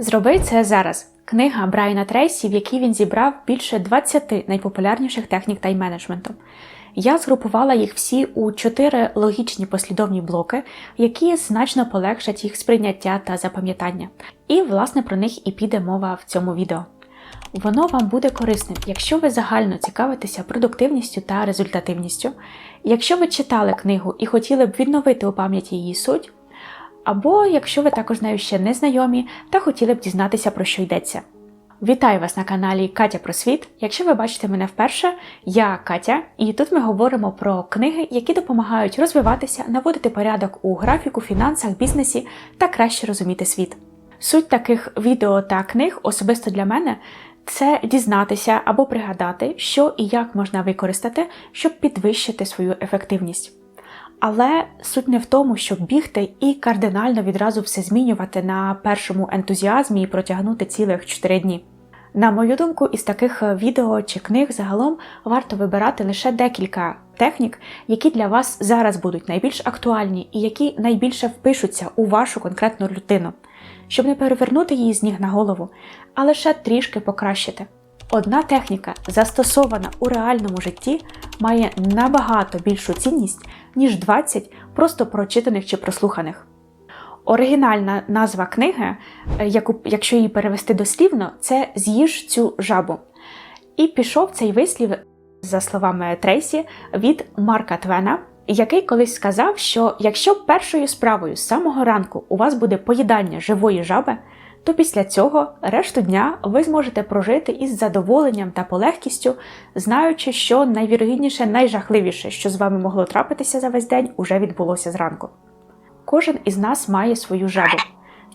Зроби це зараз. Книга Брайана Трейсі, в якій він зібрав більше 20 найпопулярніших технік тайм-менеджменту. Я згрупувала їх всі у чотири логічні послідовні блоки, які значно полегшать їх сприйняття та запам'ятання. І, власне, про них і піде мова в цьому відео. Воно вам буде корисним, якщо ви загально цікавитеся продуктивністю та результативністю, якщо ви читали книгу і хотіли б відновити у пам'яті її суть, або якщо ви також з нею ще не знайомі та хотіли б дізнатися, про що йдеться. Вітаю вас на каналі Катя про світ. Якщо ви бачите мене вперше, я Катя, і тут ми говоримо про книги, які допомагають розвиватися, наводити порядок у графіку, фінансах, бізнесі та краще розуміти світ. Суть таких відео та книг, особисто для мене, це дізнатися або пригадати, що і як можна використати, щоб підвищити свою ефективність. Але суть не в тому, щоб бігти і кардинально відразу все змінювати на першому ентузіазмі і протягнути цілих 4 дні. На мою думку, із таких відео чи книг загалом варто вибирати лише декілька технік, які для вас зараз будуть найбільш актуальні і які найбільше впишуться у вашу конкретну людину, щоб не перевернути її з ніг на голову, а лише трішки покращити. Одна техніка, застосована у реальному житті, має набагато більшу цінність, ніж 20 просто прочитаних чи прослуханих. Оригінальна назва книги, е, яку, якщо її перевести дослівно, це З'їж цю жабу. І пішов цей вислів, за словами Трейсі, від Марка Твена, який колись сказав, що якщо першою справою з самого ранку у вас буде поїдання живої жаби, то після цього решту дня ви зможете прожити із задоволенням та полегкістю, знаючи, що найвірогідніше, найжахливіше, що з вами могло трапитися за весь день, уже відбулося зранку. Кожен із нас має свою жабу.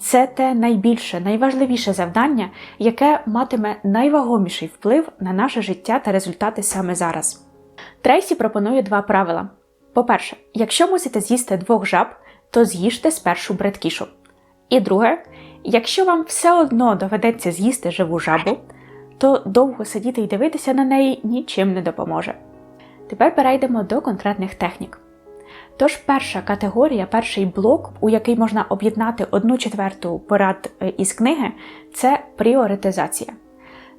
Це те найбільше, найважливіше завдання, яке матиме найвагоміший вплив на наше життя та результати саме зараз. Трейсі пропонує два правила. По-перше, якщо мусите з'їсти двох жаб, то з'їжте спершу бредкішу. І друге, якщо вам все одно доведеться з'їсти живу жабу, то довго сидіти і дивитися на неї нічим не допоможе. Тепер перейдемо до конкретних технік. Тож перша категорія, перший блок, у який можна об'єднати одну четверту порад е, із книги, це пріоритизація.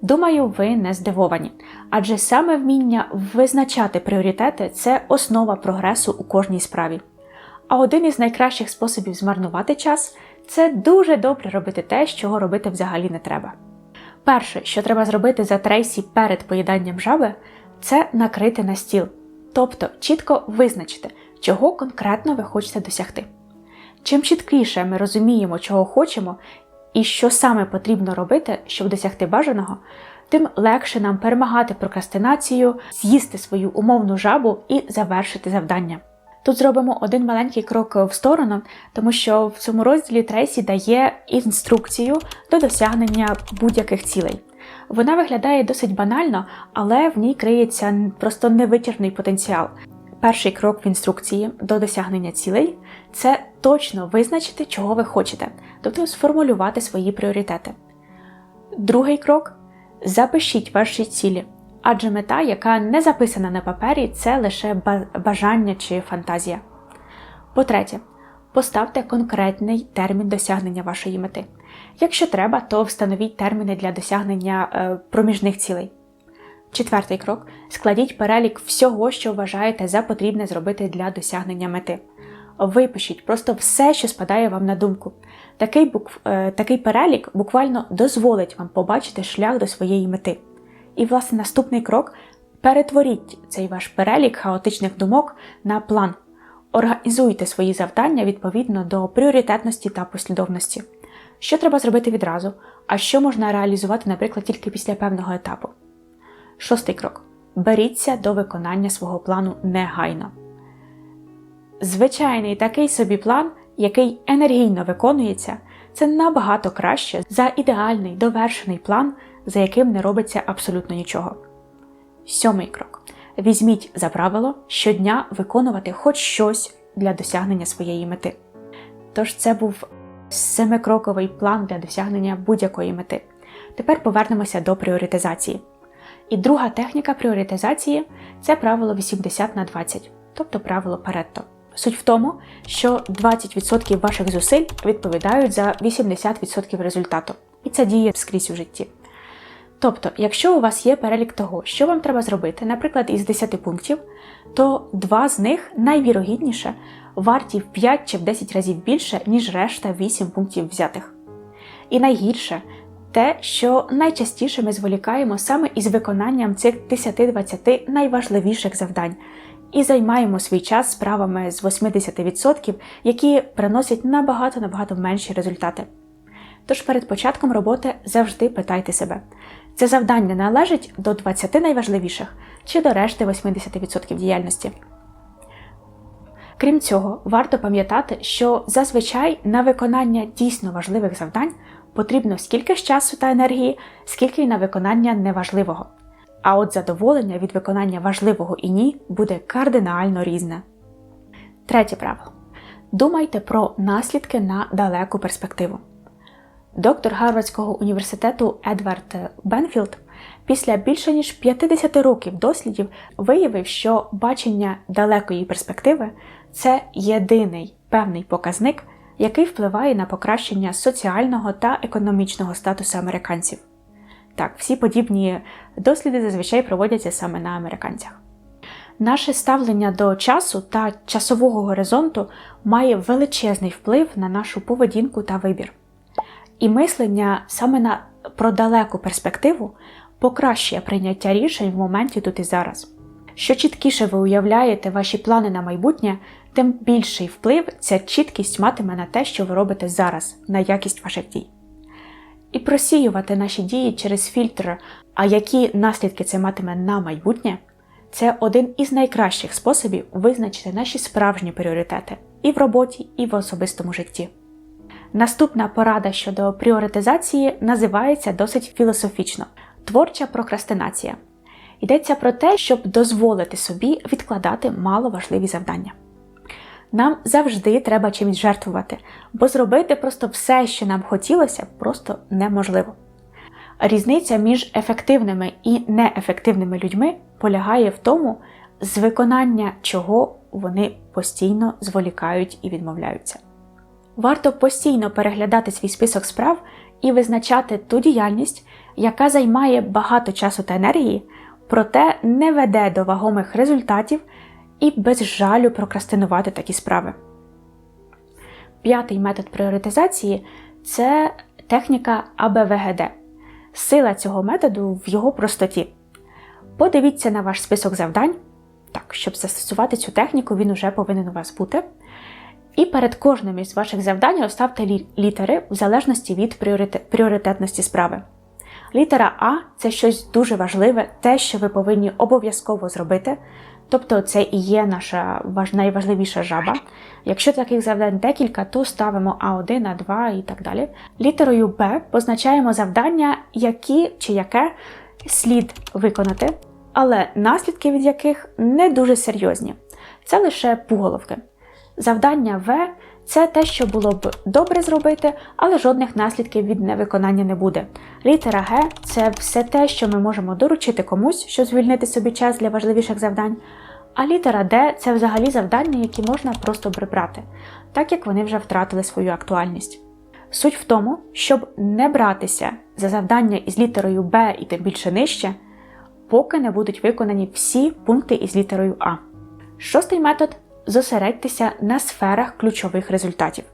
Думаю, ви не здивовані, адже саме вміння визначати пріоритети це основа прогресу у кожній справі. А один із найкращих способів змарнувати час це дуже добре робити те, чого робити взагалі не треба. Перше, що треба зробити за трейсі перед поїданням жаби, це накрити на стіл, тобто чітко визначити, чого конкретно ви хочете досягти. Чим чіткіше ми розуміємо, чого хочемо і що саме потрібно робити, щоб досягти бажаного, тим легше нам перемагати прокрастинацію, з'їсти свою умовну жабу і завершити завдання. Тут зробимо один маленький крок в сторону, тому що в цьому розділі Трейсі дає інструкцію до досягнення будь-яких цілей. Вона виглядає досить банально, але в ній криється просто невичерпний потенціал. Перший крок в інструкції до досягнення цілей це точно визначити, чого ви хочете, тобто сформулювати свої пріоритети. Другий крок запишіть ваші цілі, адже мета, яка не записана на папері, це лише бажання чи фантазія. По-третє, поставте конкретний термін досягнення вашої мети. Якщо треба, то встановіть терміни для досягнення е, проміжних цілей. Четвертий крок складіть перелік всього, що вважаєте за потрібне зробити для досягнення мети. Випишіть просто все, що спадає вам на думку. Такий, букв, е, такий перелік буквально дозволить вам побачити шлях до своєї мети. І, власне, наступний крок перетворіть цей ваш перелік хаотичних думок на план. Організуйте свої завдання відповідно до пріоритетності та послідовності. Що треба зробити відразу, а що можна реалізувати, наприклад, тільки після певного етапу. Шостий крок. Беріться до виконання свого плану негайно. Звичайний такий собі план, який енергійно виконується, це набагато краще за ідеальний довершений план, за яким не робиться абсолютно нічого. Сьомий крок. Візьміть за правило щодня виконувати хоч щось для досягнення своєї мети. Тож це був семикроковий план для досягнення будь-якої мети. Тепер повернемося до пріоритизації. І друга техніка пріоритизації це правило 80 на 20, тобто правило Паретто. Суть в тому, що 20% ваших зусиль відповідають за 80% результату. і це діє скрізь у житті. Тобто, якщо у вас є перелік того, що вам треба зробити, наприклад, із 10 пунктів, то два з них найвірогідніше варті в 5 чи в 10 разів більше, ніж решта 8 пунктів взятих. І найгірше те, що найчастіше ми зволікаємо саме із виконанням цих 10-20 найважливіших завдань і займаємо свій час справами з 80%, які приносять набагато набагато менші результати. Тож перед початком роботи завжди питайте себе, це завдання належить до 20 найважливіших чи до решти 80% діяльності. Крім цього, варто пам'ятати, що зазвичай на виконання дійсно важливих завдань потрібно стільки ж часу та енергії, скільки й на виконання неважливого. А от задоволення від виконання важливого і ні буде кардинально різне. Третє правило. Думайте про наслідки на далеку перспективу. Доктор Гарвардського університету Едвард Бенфілд після більше ніж 50 років дослідів виявив, що бачення далекої перспективи це єдиний певний показник, який впливає на покращення соціального та економічного статусу американців. Так, всі подібні досліди зазвичай проводяться саме на американцях. Наше ставлення до часу та часового горизонту має величезний вплив на нашу поведінку та вибір. І мислення саме на про далеку перспективу покращує прийняття рішень в моменті тут і зараз. Що чіткіше ви уявляєте ваші плани на майбутнє, тим більший вплив ця чіткість матиме на те, що ви робите зараз, на якість ваших дій. І просіювати наші дії через фільтр, а які наслідки це матиме на майбутнє, це один із найкращих способів визначити наші справжні пріоритети і в роботі, і в особистому житті. Наступна порада щодо пріоритизації називається досить філософічно творча прокрастинація. Йдеться про те, щоб дозволити собі відкладати маловажливі завдання. Нам завжди треба чимось жертвувати, бо зробити просто все, що нам хотілося, просто неможливо. Різниця між ефективними і неефективними людьми полягає в тому, з виконання чого вони постійно зволікають і відмовляються. Варто постійно переглядати свій список справ і визначати ту діяльність, яка займає багато часу та енергії, проте не веде до вагомих результатів і без жалю прокрастинувати такі справи. П'ятий метод пріоритизації це техніка АБВГД. Сила цього методу в його простоті. Подивіться на ваш список завдань. Так, щоб застосувати цю техніку, він уже повинен у вас бути. І перед кожним із ваших завдань розставте літери в залежності від пріоритетності справи. Літера А це щось дуже важливе, те, що ви повинні обов'язково зробити. Тобто це і є наша найважливіша жаба. Якщо таких завдань декілька, то ставимо А1, А2 і так далі. Літерою Б позначаємо завдання, які чи яке слід виконати, але наслідки від яких не дуже серйозні. Це лише пуголовки. Завдання В це те, що було б добре зробити, але жодних наслідків від невиконання не буде. Літера Г це все те, що ми можемо доручити комусь, щоб звільнити собі час для важливіших завдань. А літера Д це взагалі завдання, які можна просто прибрати, так як вони вже втратили свою актуальність. Суть в тому, щоб не братися за завдання із літерою Б і тим більше нижче, поки не будуть виконані всі пункти із літерою А. Шостий метод зосередьтеся на сферах ключових результатів.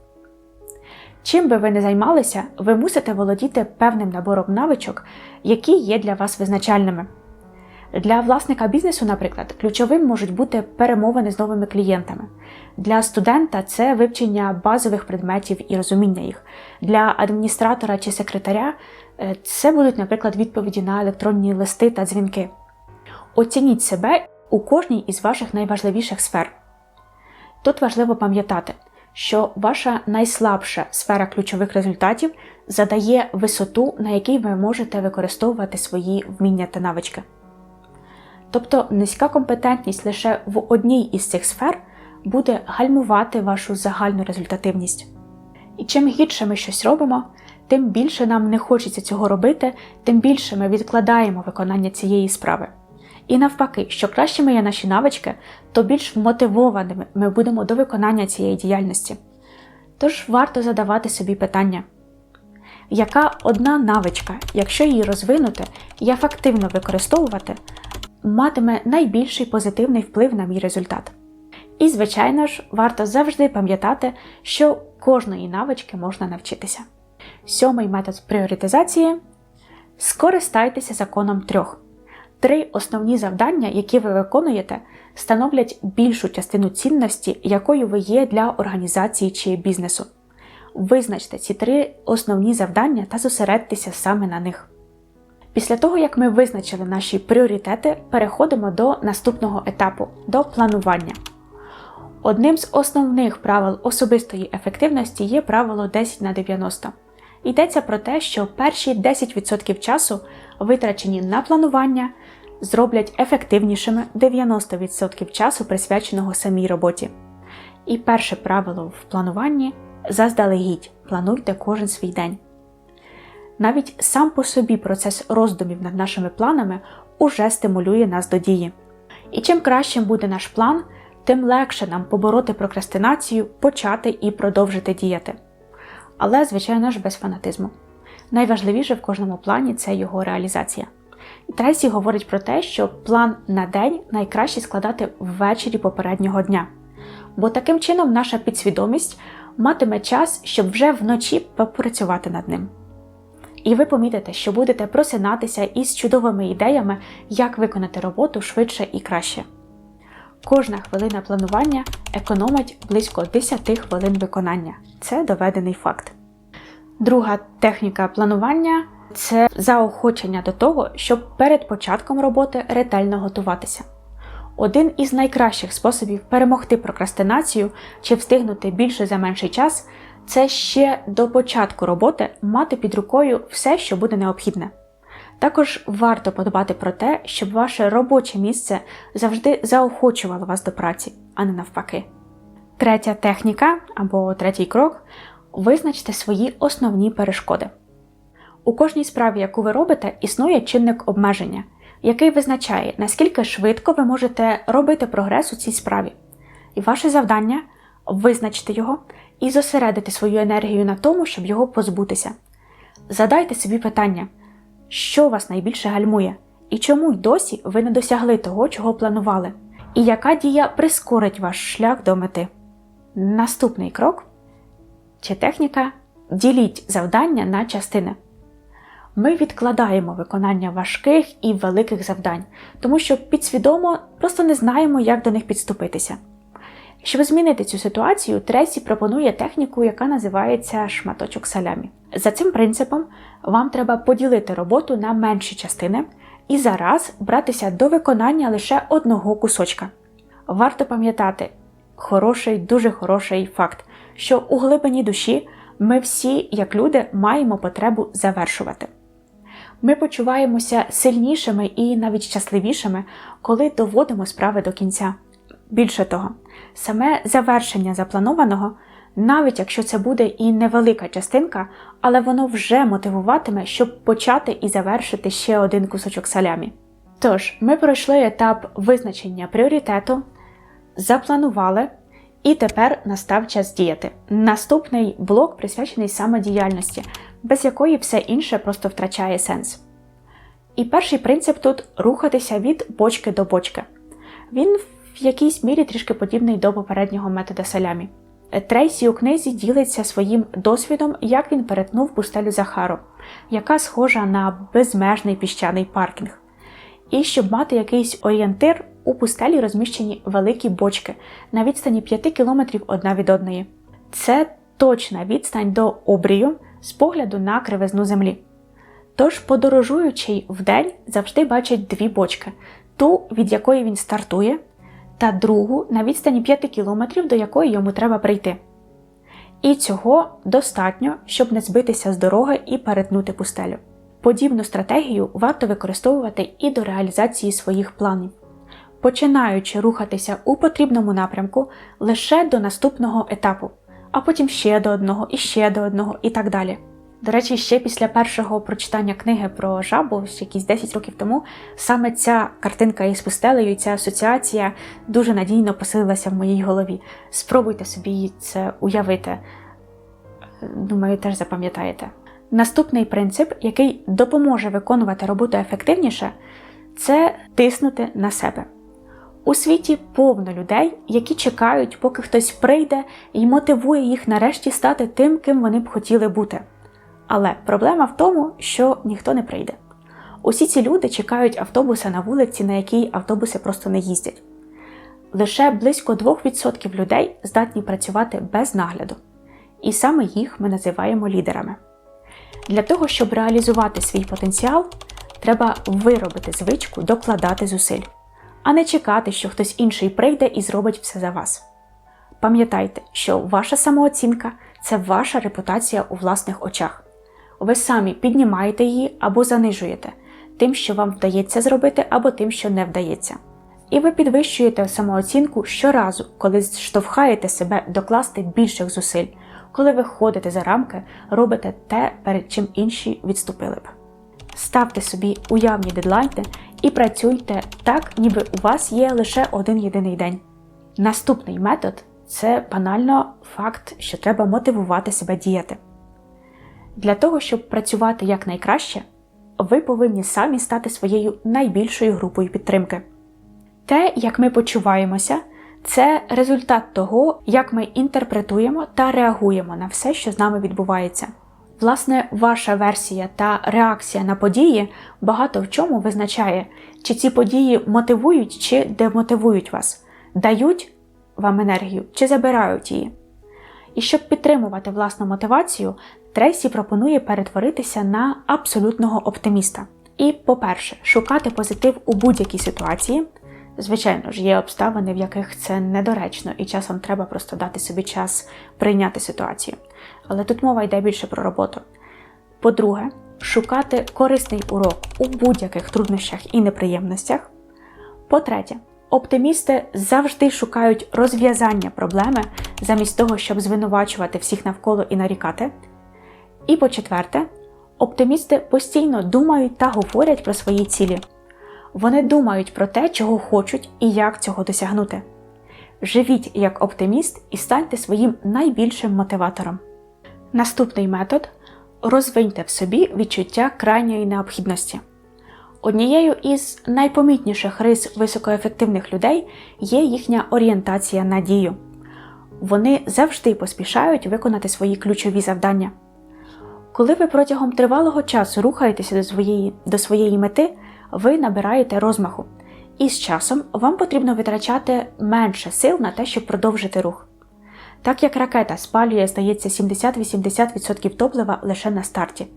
Чим би ви не займалися, ви мусите володіти певним набором навичок, які є для вас визначальними. Для власника бізнесу, наприклад, ключовим можуть бути перемовини з новими клієнтами. Для студента це вивчення базових предметів і розуміння їх. Для адміністратора чи секретаря е, це будуть, наприклад, відповіді на електронні листи та дзвінки. Оцініть себе у кожній із ваших найважливіших сфер. Тут важливо пам'ятати, що ваша найслабша сфера ключових результатів задає висоту, на якій ви можете використовувати свої вміння та навички. Тобто низька компетентність лише в одній із цих сфер буде гальмувати вашу загальну результативність. І чим гірше ми щось робимо, тим більше нам не хочеться цього робити, тим більше ми відкладаємо виконання цієї справи. І навпаки, що кращими є наші навички, то більш мотивованими ми будемо до виконання цієї діяльності. Тож варто задавати собі питання, яка одна навичка, якщо її розвинути і ефективно використовувати, матиме найбільший позитивний вплив на мій результат. І, звичайно ж, варто завжди пам'ятати, що кожної навички можна навчитися. Сьомий метод пріоритизації скористайтеся законом трьох. Три основні завдання, які ви виконуєте, становлять більшу частину цінності, якою ви є для організації чи бізнесу. Визначте ці три основні завдання та зосередьтеся саме на них. Після того, як ми визначили наші пріоритети, переходимо до наступного етапу до планування. Одним з основних правил особистої ефективності є правило 10 на 90. Йдеться про те, що перші 10% часу, витрачені на планування, зроблять ефективнішими 90% часу, присвяченого самій роботі. І перше правило в плануванні заздалегідь плануйте кожен свій день. Навіть сам по собі процес роздумів над нашими планами уже стимулює нас до дії. І чим кращим буде наш план, тим легше нам побороти прокрастинацію, почати і продовжити діяти. Але, звичайно ж, без фанатизму. Найважливіше в кожному плані це його реалізація. І Трейсі говорить про те, що план на день найкраще складати ввечері попереднього дня, бо таким чином наша підсвідомість матиме час, щоб вже вночі попрацювати над ним. І ви помітите, що будете просинатися із чудовими ідеями, як виконати роботу швидше і краще. Кожна хвилина планування економить близько 10 хвилин виконання. Це доведений факт. Друга техніка планування це заохочення до того, щоб перед початком роботи ретельно готуватися. Один із найкращих способів перемогти прокрастинацію чи встигнути більше за менший час це ще до початку роботи мати під рукою все, що буде необхідне. Також варто подбати про те, щоб ваше робоче місце завжди заохочувало вас до праці, а не навпаки. Третя техніка або третій крок визначте свої основні перешкоди. У кожній справі, яку ви робите, існує чинник обмеження, який визначає, наскільки швидко ви можете робити прогрес у цій справі. І ваше завдання визначити його і зосередити свою енергію на тому, щоб його позбутися. Задайте собі питання, що вас найбільше гальмує, і чому й досі ви не досягли того, чого планували, і яка дія прискорить ваш шлях до мети. Наступний крок чи техніка діліть завдання на частини. Ми відкладаємо виконання важких і великих завдань, тому що підсвідомо просто не знаємо, як до них підступитися. Щоб змінити цю ситуацію, Тресі пропонує техніку, яка називається шматочок салямі. За цим принципом вам треба поділити роботу на менші частини і зараз братися до виконання лише одного кусочка. Варто пам'ятати хороший, дуже хороший факт, що у глибині душі ми всі, як люди, маємо потребу завершувати. Ми почуваємося сильнішими і навіть щасливішими, коли доводимо справи до кінця. Більше того, саме завершення запланованого, навіть якщо це буде і невелика частинка, але воно вже мотивуватиме, щоб почати і завершити ще один кусочок салямі. Тож, ми пройшли етап визначення пріоритету, запланували, і тепер настав час діяти. Наступний блок присвячений саме діяльності, без якої все інше просто втрачає сенс. І перший принцип тут рухатися від бочки до бочки. Він в якійсь мірі трішки подібний до попереднього метода салямі. Трейсі у книзі ділиться своїм досвідом, як він перетнув пустелю Захару, яка схожа на безмежний піщаний паркінг. І щоб мати якийсь орієнтир, у пустелі розміщені великі бочки на відстані 5 кілометрів одна від одної. Це точна відстань до обрію з погляду на кривизну землі. Тож, подорожуючий вдень завжди бачить дві бочки: ту, від якої він стартує, та другу на відстані 5 кілометрів, до якої йому треба прийти. І цього достатньо, щоб не збитися з дороги і перетнути пустелю. Подібну стратегію варто використовувати і до реалізації своїх планів, починаючи рухатися у потрібному напрямку лише до наступного етапу, а потім ще до одного, і ще до одного, і так далі. До речі, ще після першого прочитання книги про жабу, якісь 10 років тому, саме ця картинка із пустелею ця асоціація дуже надійно поселилася в моїй голові. Спробуйте собі це уявити. Думаю, теж запам'ятаєте. Наступний принцип, який допоможе виконувати роботу ефективніше, це тиснути на себе. У світі повно людей, які чекають, поки хтось прийде і мотивує їх нарешті стати тим, ким вони б хотіли бути. Але проблема в тому, що ніхто не прийде. Усі ці люди чекають автобуса на вулиці, на якій автобуси просто не їздять. Лише близько 2% людей здатні працювати без нагляду, і саме їх ми називаємо лідерами. Для того, щоб реалізувати свій потенціал, треба виробити звичку докладати зусиль, а не чекати, що хтось інший прийде і зробить все за вас. Пам'ятайте, що ваша самооцінка це ваша репутація у власних очах. Ви самі піднімаєте її або занижуєте тим, що вам вдається зробити, або тим, що не вдається. І ви підвищуєте самооцінку щоразу, коли штовхаєте себе докласти більших зусиль, коли ви ходите за рамки, робите те, перед чим інші відступили б. Ставте собі уявні дедлайни і працюйте так, ніби у вас є лише один єдиний день. Наступний метод це банально факт, що треба мотивувати себе діяти. Для того, щоб працювати якнайкраще, ви повинні самі стати своєю найбільшою групою підтримки. Те, як ми почуваємося, це результат того, як ми інтерпретуємо та реагуємо на все, що з нами відбувається. Власне, ваша версія та реакція на події багато в чому визначає, чи ці події мотивують чи демотивують вас, дають вам енергію чи забирають її. І щоб підтримувати власну мотивацію, Трейсі пропонує перетворитися на абсолютного оптиміста. І, по-перше, шукати позитив у будь-якій ситуації. Звичайно ж, є обставини, в яких це недоречно, і часом треба просто дати собі час прийняти ситуацію. Але тут мова йде більше про роботу. По-друге, шукати корисний урок у будь-яких труднощах і неприємностях. По-третє, оптимісти завжди шукають розв'язання проблеми замість того, щоб звинувачувати всіх навколо і нарікати. І по-четверте, оптимісти постійно думають та говорять про свої цілі. Вони думають про те, чого хочуть і як цього досягнути. Живіть як оптиміст і станьте своїм найбільшим мотиватором. Наступний метод розвиньте в собі відчуття крайньої необхідності. Однією із найпомітніших рис високоефективних людей є їхня орієнтація на дію. Вони завжди поспішають виконати свої ключові завдання. Коли ви протягом тривалого часу рухаєтеся до своєї, до своєї мети, ви набираєте розмаху, і з часом вам потрібно витрачати менше сил на те, щоб продовжити рух. Так як ракета спалює, здається, 70-80% топлива лише на старті.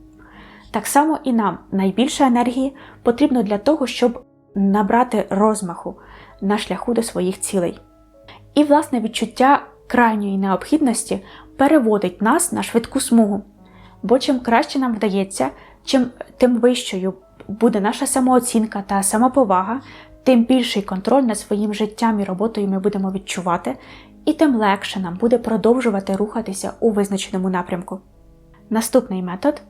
Так само і нам найбільше енергії потрібно для того, щоб набрати розмаху на шляху до своїх цілей. І, власне, відчуття крайньої необхідності переводить нас на швидку смугу. Бо чим краще нам вдається, чим тим вищою буде наша самооцінка та самоповага, тим більший контроль над своїм життям і роботою ми будемо відчувати, і тим легше нам буде продовжувати рухатися у визначеному напрямку. Наступний метод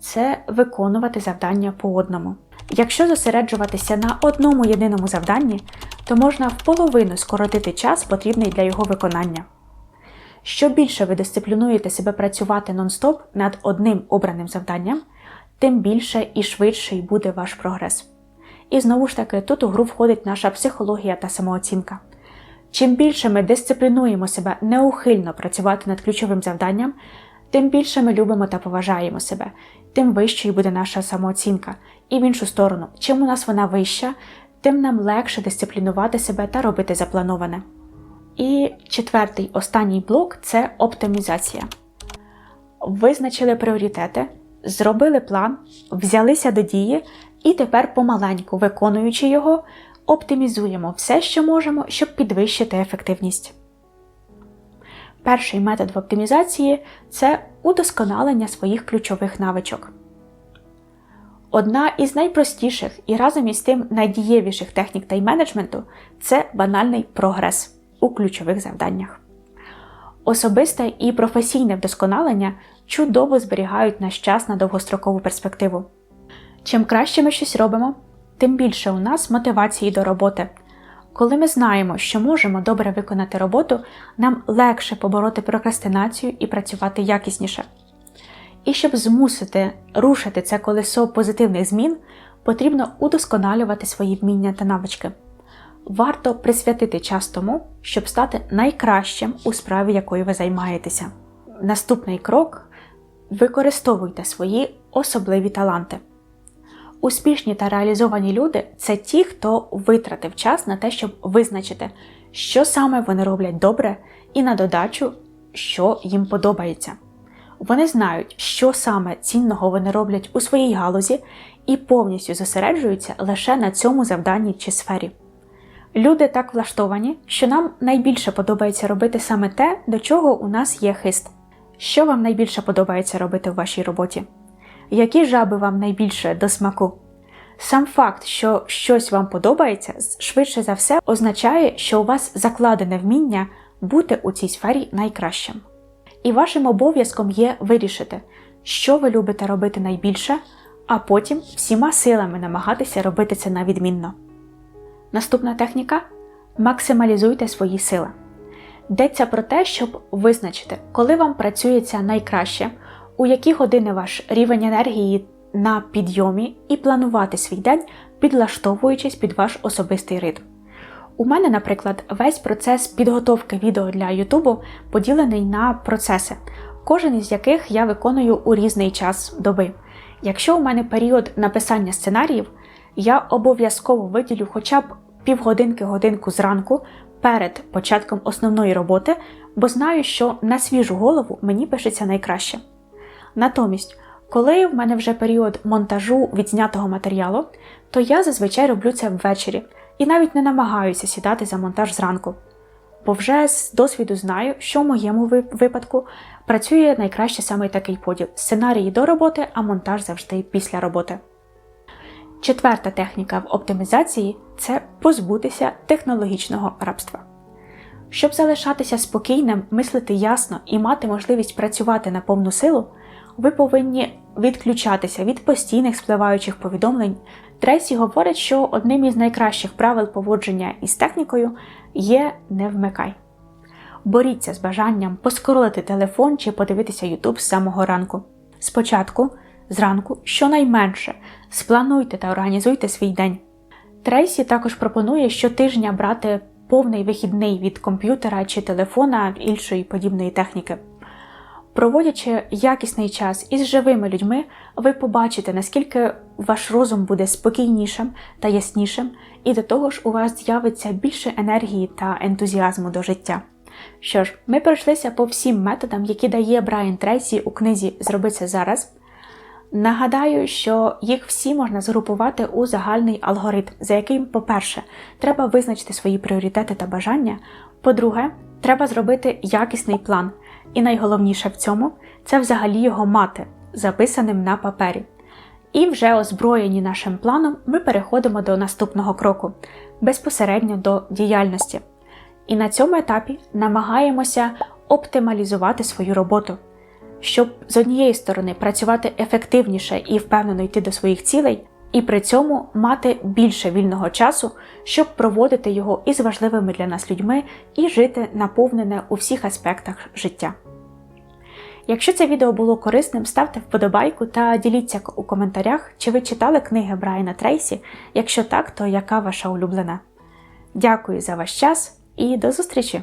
це виконувати завдання по одному. Якщо зосереджуватися на одному єдиному завданні, то можна в половину скоротити час, потрібний для його виконання. Що більше ви дисциплінуєте себе працювати нон-стоп над одним обраним завданням, тим більше і швидший буде ваш прогрес. І знову ж таки, тут у гру входить наша психологія та самооцінка. Чим більше ми дисциплінуємо себе неухильно працювати над ключовим завданням, тим більше ми любимо та поважаємо себе, тим вищою буде наша самооцінка. І в іншу сторону, чим у нас вона вища, тим нам легше дисциплінувати себе та робити заплановане. І четвертий останній блок це оптимізація. Визначили пріоритети, зробили план, взялися до дії, і тепер, помаленьку, виконуючи його, оптимізуємо все, що можемо, щоб підвищити ефективність. Перший метод в оптимізації це удосконалення своїх ключових навичок. Одна із найпростіших і разом із тим найдієвіших технік тайм-менеджменту це банальний прогрес у ключових завданнях. Особисте і професійне вдосконалення чудово зберігають наш час на довгострокову перспективу. Чим краще ми щось робимо, тим більше у нас мотивації до роботи. Коли ми знаємо, що можемо добре виконати роботу, нам легше побороти прокрастинацію і працювати якісніше. І щоб змусити рушити це колесо позитивних змін, потрібно удосконалювати свої вміння та навички. Варто присвятити час тому, щоб стати найкращим у справі, якою ви займаєтеся. Наступний крок використовуйте свої особливі таланти. Успішні та реалізовані люди це ті, хто витратив час на те, щоб визначити, що саме вони роблять добре, і на додачу, що їм подобається. Вони знають, що саме цінного вони роблять у своїй галузі і повністю зосереджуються лише на цьому завданні чи сфері. Люди так влаштовані, що нам найбільше подобається робити саме те, до чого у нас є хист. Що вам найбільше подобається робити в вашій роботі? Які жаби вам найбільше до смаку? Сам факт, що щось вам подобається, швидше за все означає, що у вас закладене вміння бути у цій сфері найкращим. І вашим обов'язком є вирішити, що ви любите робити найбільше, а потім всіма силами намагатися робити це на відмінно. Наступна техніка максималізуйте свої сили. Йдеться про те, щоб визначити, коли вам працюється найкраще, у які години ваш рівень енергії на підйомі, і планувати свій день, підлаштовуючись під ваш особистий ритм. У мене, наприклад, весь процес підготовки відео для Ютубу поділений на процеси, кожен із яких я виконую у різний час доби. Якщо у мене період написання сценаріїв, я обов'язково виділю хоча б півгодинки-годинку зранку перед початком основної роботи, бо знаю, що на свіжу голову мені пишеться найкраще. Натомість, коли в мене вже період монтажу відзнятого матеріалу, то я зазвичай роблю це ввечері і навіть не намагаюся сідати за монтаж зранку. Бо вже з досвіду знаю, що в моєму випадку працює найкраще саме такий поділ: сценарії до роботи, а монтаж завжди після роботи. Четверта техніка в оптимізації це позбутися технологічного рабства. Щоб залишатися спокійним, мислити ясно і мати можливість працювати на повну силу, ви повинні відключатися від постійних спливаючих повідомлень. Трейсі говорить, що одним із найкращих правил поводження із технікою є не вмикай. Боріться з бажанням поскоролити телефон чи подивитися YouTube з самого ранку. Спочатку, зранку, щонайменше, сплануйте та організуйте свій день. Трейсі також пропонує щотижня брати повний вихідний від комп'ютера чи телефона іншої подібної техніки. Проводячи якісний час із живими людьми, ви побачите, наскільки ваш розум буде спокійнішим та яснішим, і до того ж у вас з'явиться більше енергії та ентузіазму до життя. Що ж, ми пройшлися по всім методам, які дає Брайан Трейсі у книзі Зроби це зараз. Нагадаю, що їх всі можна згрупувати у загальний алгоритм, за яким, по-перше, треба визначити свої пріоритети та бажання. По-друге, треба зробити якісний план. І найголовніше в цьому це взагалі його мати, записаним на папері. І вже озброєні нашим планом, ми переходимо до наступного кроку безпосередньо до діяльності. І на цьому етапі намагаємося оптималізувати свою роботу, щоб з однієї сторони працювати ефективніше і впевнено йти до своїх цілей, і при цьому мати більше вільного часу, щоб проводити його із важливими для нас людьми і жити наповнене у всіх аспектах життя. Якщо це відео було корисним, ставте вподобайку та діліться у коментарях, чи ви читали книги Брайана Трейсі. Якщо так, то яка ваша улюблена? Дякую за ваш час і до зустрічі!